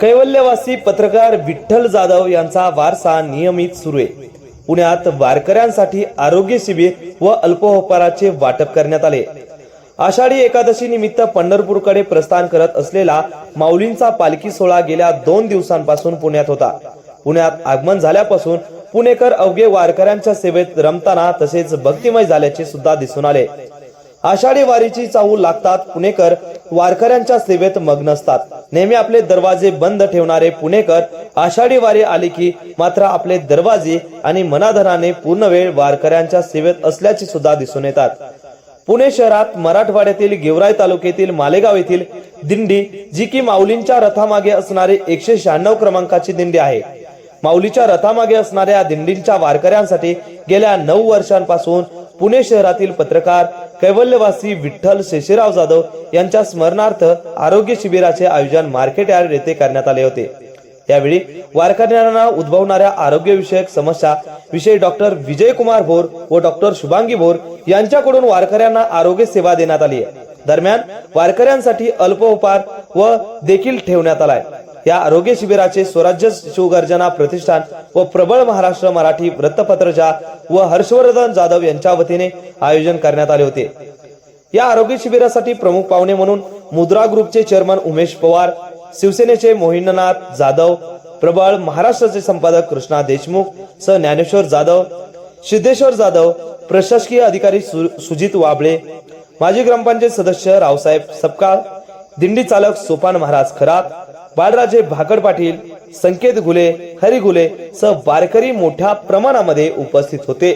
कैवल्यवासी पत्रकार विठ्ठल जाधव यांचा वारसा नियमित सुरू आहे. पुण्यात वारकऱ्यांसाठी आरोग्य शिबिर व अल्पोपहाराचे वाटप करण्यात आले. आषाढी एकादशी निमित्त पंढरपूरकडे प्रस्थान करत असलेला माऊलींचा पालखी सोहळा गेल्या दोन दिवसांपासून पुण्यात होता. पुण्यात आगमन झाल्यापासून पुणेकर अवघे वारकऱ्यांच्या सेवेत रमताना तसेच भक्तिमय झाल्याचे सुद्धा दिसून आले. आषाढी वारीची चाहूल लागतात. पुणेकर वारकऱ्यांच्या सेवेत मग्न असतात. नेहमी आपले दरवाजे बंद ठेवणारे पुणेकर आषाढी वारी आली की मात्र आपले दरवाजे आणि मनाधराने पूर्ण वेळ वारकऱ्यांच्या सेवेत असल्याचे सुद्धा दिसून येतात. पुणे शहरात मराठवाड्यातील गेवराई तालुक्यातील मालेगाव येथील दिंडी जी की माऊलींच्या रथामागे असणारी एकशे शहाण्णव क्रमांकाची दिंडी आहे. माऊलीच्या रथामागे असणाऱ्या दिंडींच्या वारकऱ्यांसाठी गेल्या नऊ वर्षांपासून पुणे शहरातील पत्रकार कैवल्यवासी विठ्ठल शेषेराव जाधव यांच्या स्मरणार्थ आरोग्य शिबिराचे आयोजन मार्केट यार्ड येथे करण्यात आले होते. यावेळी वारकऱ्यांना उद्भवणाऱ्या आरोग्यविषयक समस्या विषयी डॉक्टर विजय कुमार भोर व डॉक्टर शुभांगी भोर यांच्याकडून वारकऱ्यांना आरोग्य सेवा देण्यात आली आहे. दरम्यान वारकऱ्यांसाठी अल्प उपहार व देखील ठेवण्यात आलाय या आरोग्य शिबिराचे स्वराज्य शिवगर्जना प्रतिष्ठान व प्रबळ महाराष्ट्र मराठी वृत्तपत्रच्या व हर्षवर्धन जाधव यांच्या वतीने आयोजन करण्यात आले होते. या आरोग्य शिबिरासाठी प्रमुख पाहुणे म्हणून मुद्रा ग्रुपचे चेअरमन उमेश पवार शिवसेनेचे मोहिननाथ जाधव प्रबळ महाराष्ट्राचे संपादक कृष्णा देशमुख स ज्ञानेश्वर जाधव सिद्धेश्वर जाधव प्रशासकीय अधिकारी सु- सुजित वाबळे माजी ग्रामपंचायत सदस्य रावसाहेब सपकाळ दिंडी चालक सोपान महाराज खरात बाळराजे भाकड पाटील संकेत घुले हरी घुले सह वारकरी मोठ्या प्रमाणामध्ये उपस्थित होते.